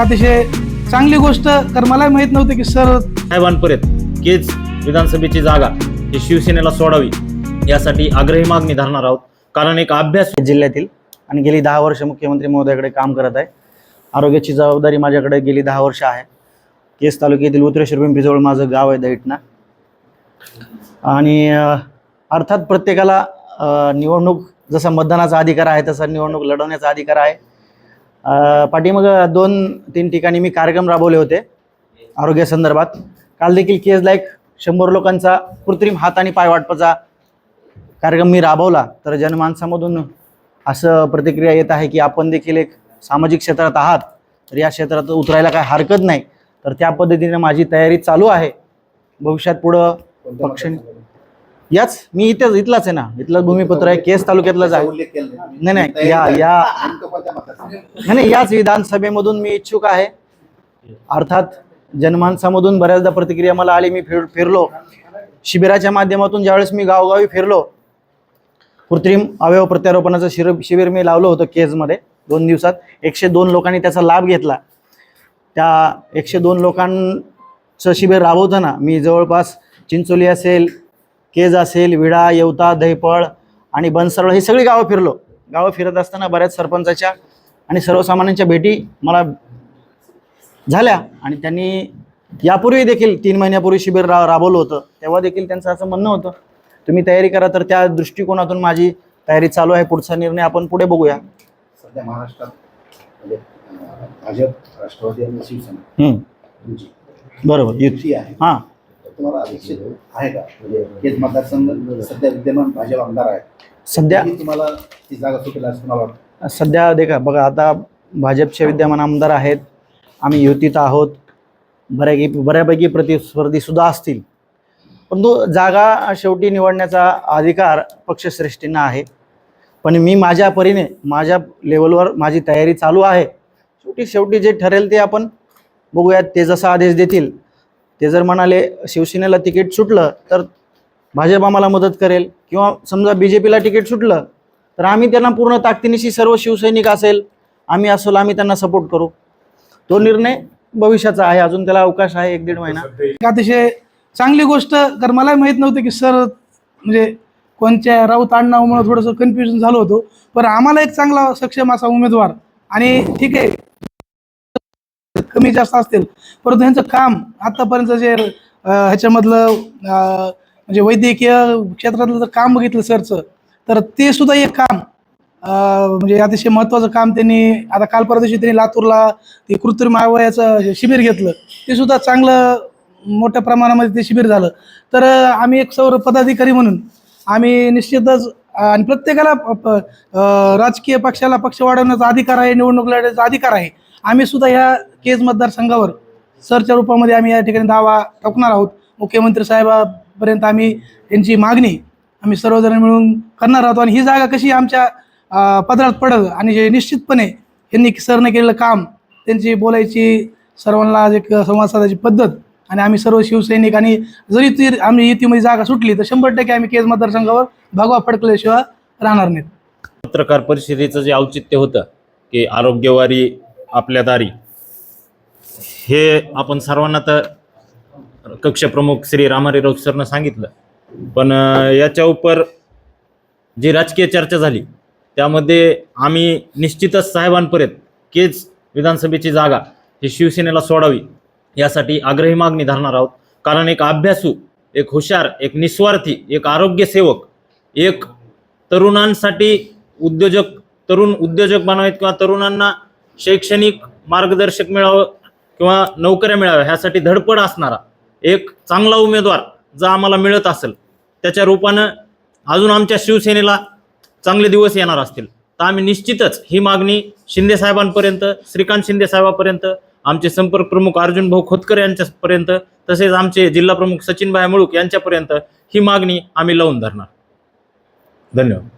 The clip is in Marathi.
अतिशय चांगली गोष्ट तर मला माहीत नव्हतं की सर साहेबांपर्यंत केज विधानसभेची जागा ही शिवसेनेला सोडावी यासाठी आग्रही मागणी धरणार आहोत. कारण एक अभ्यास जिल्ह्यातील आणि गेली दहा वर्ष मुख्यमंत्री महोदयाकडे काम करत आहे. आरोग्याची जबाबदारी माझ्याकडे गेली दहा वर्ष आहे. केस तालुक्यातील उतरेश्वर पिंपरीजवळ माझं गाव आहे दैठणा आणि अर्थात प्रत्येकाला निवडणूक जसा मतदानाचा अधिकार आहे तसा निवडणूक लढवण्याचा अधिकार आहे. पाठीमाग दोन तीन ठिकाणी मी कार्यक्रम राबवले होते आरोग्यासंदर्भात काल देखील केसला एक शंभर लोकांचा कृत्रिम हात आणि पाय वाटपाचा कार्यक्रम मी राबवला. तर जनमानसामधून असं प्रतिक्रिया येत आहे की आपण देखील एक सामाजिक क्षेत्रात आहात तर या क्षेत्रात उतरायला काय हरकत नाही. तर त्या पद्धतीने माझी तयारी चालू आहे. भविष्यात पुढं पक्ष याच मी इथेच इथलाच आहे ना. इथलं भूमिपुत्र आहे केस तालुक्यातलाच आहे. नाही. नाही या या. नाही नाही याच विधानसभेमधून मी इच्छुक आहे. अर्थात जनमानसामधून बऱ्याचदा प्रतिक्रिया मला आली. मी फिर फिरलो. शिबिराच्या माध्यमातून ज्यावेळेस मी गावोगावी फिरलो कृत्रिम अवयव प्रत्यारोपणाचं शिर शिबिर मी लावलं होतं केजमध्ये दोन दिवसात. एकशे दोन लोकांनी त्याचा लाभ घेतला. त्या एकशे दोन लोकांचं शिबिर राबवताना मी जवळपास चिंचोली असेल केज असेल विडा येवता दहीपळ आणि बनसरळ ही सगळी गावं फिरलो. गावं फिरत असताना बऱ्याच सरपंचाच्या आणि सर्वसामान्यांच्या भेटी मला झाल्या आणि त्यांनी यापूर्वी देखील तीन महिन्यापूर्वी शिबिर रा राबवलं होतं. तेव्हा देखील त्यांचं असं म्हणणं होतं तुम्ही तयारी करा तर त्या दृष्टिकोनातून माझी तयारी चालू आहे. पुढचा निर्णय आपण पुढे बघूया. सध्या महाराष्ट्रात म्हणजे भाजप राष्ट्रवादी आणि शिवसेना बरोबर. युती आहे. हां. तुम्हाला अपेक्षित आहे का? म्हणजे मतदारसंघ सध्या विद्यमान भाजप आमदार आहे सध्या तरी तुम्हाला ती जागा सुटेल असं वाटतं? सध्या देखा बघा आता भाजपचे विद्यमान आमदार आहेत. आम्ही युतीत आहोत. बऱ्यापैकी बऱ्यापैकी प्रतिस्पर्धी सुद्धा असतील. परंतु जागा शेवटी निवडण्याचा अधिकार पक्षश्रेष्ठींना आहे. पण मी माझ्या परीने माझ्या लेवलवर माझी तयारी चालू आहे. शेवटी शेवटी जे ठरेल ते आपण बघूयात. ते जसा आदेश देतील ते जर म्हणाले शिवसेनेला तिकीट सुटलं तर भाजप आम्हाला मदत करेल. किंवा समजा बी जे पीला तिकीट सुटलं तर आम्ही त्यांना पूर्ण ताकदीनिशी सर्व शिवसैनिक असेल. आम्ही असेल आम्ही त्यांना सपोर्ट करू. तो निर्णय भविष्याचा आहे. अजून त्याला अवकाश आहे एक दीड महिना. अतिशय चांगली गोष्ट तर मलाही माहीत नव्हतं की सर म्हणजे कोणत्या राऊत आडनावामुळे थोडंसं कन्फ्युजन झालं होतं. पण आम्हाला एक चांगला सक्षम असा उमेदवार. आणि ठीक आहे कमी जास्त असतील. परंतु ह्यांचं काम आतापर्यंत जे ह्याच्यामधलं म्हणजे वैद्यकीय क्षेत्रातलं जर काम बघितलं सरचं तर ते सुद्धा एक काम म्हणजे अतिशय महत्त्वाचं काम त्यांनी आता काल परदेशी त्यांनी लातूरला ते कृत्रिम आवयाचं शिबिर घेतलं ते सुद्धा चांगलं मोठ्या प्रमाणामध्ये ते शिबिर झालं. तर आम्ही एक सौर पदाधिकारी म्हणून आम्ही निश्चितच आणि प्रत्येकाला प- प- राजकीय पक्षाला पक्ष वाढवण्याचा अधिकार आहे निवडणूक लढण्याचा अधिकार आहे. आम्ही सुद्धा ह्या केज मतदारसंघावर सरच्या रूपामध्ये आम्ही या ठिकाणी दावा टाकणार आहोत. मुख्यमंत्री साहेबापर्यंत आम्ही त्यांची मागणी आम्ही सर्वजण मिळून करणार आहोत आणि ही जागा कशी आमच्या पदरात पडल आणि जे निश्चितपणे यांनी सरने केलेलं काम त्यांची बोलायची सर्वांना एक संवाद साधायची पद्धत आणि आम्ही सर्व शिवसैनिक आणि जरी ती आम्ही युतीमध्ये जागा सुटली तर शंभर टक्के आम्ही केज मतदारसंघावर भगवा फडकल्याशिवाय राहणार नाहीत. पत्रकार परिषदेचं जे औचित्य होतं की आरोग्यवारी आपल्या दारी. हे आपण सर्वांना तर कक्षप्रमुख श्री रामारी राऊत सरनं सांगितलं. पण याच्या उपर जी राजकीय चर्चा झाली त्यामध्ये आम्ही निश्चितच साहेबांपर्यंत केच विधानसभेची जागा ही शिवसेनेला सोडावी यासाठी आग्रही मागणी धरणार आहोत. कारण एक अभ्यासू एक हुशार एक निस्वार्थी एक आरोग्यसेवक एक तरुणांसाठी उद्योजक तरुण उद्योजक बनवायत किंवा तरुणांना शैक्षणिक मार्गदर्शक मिळावं किंवा नोकऱ्या मिळाव्या ह्यासाठी धडपड असणारा एक चांगला उमेदवार जर आम्हाला मिळत असेल त्याच्या रूपानं अजून आमच्या शिवसेनेला चांगले दिवस येणार असतील. तर आम्ही निश्चितच ही मागणी शिंदे साहेबांपर्यंत श्रीकांत शिंदे साहेबांपर्यंत आमचे संपर्क प्रमुख अर्जुन भाऊ खोतकर यांच्यापर्यंत तसेच आमचे जिल्हा प्रमुख सचिनभाई मुळूक यांच्यापर्यंत ही मागणी आम्ही लावून धरणार. धन्यवाद.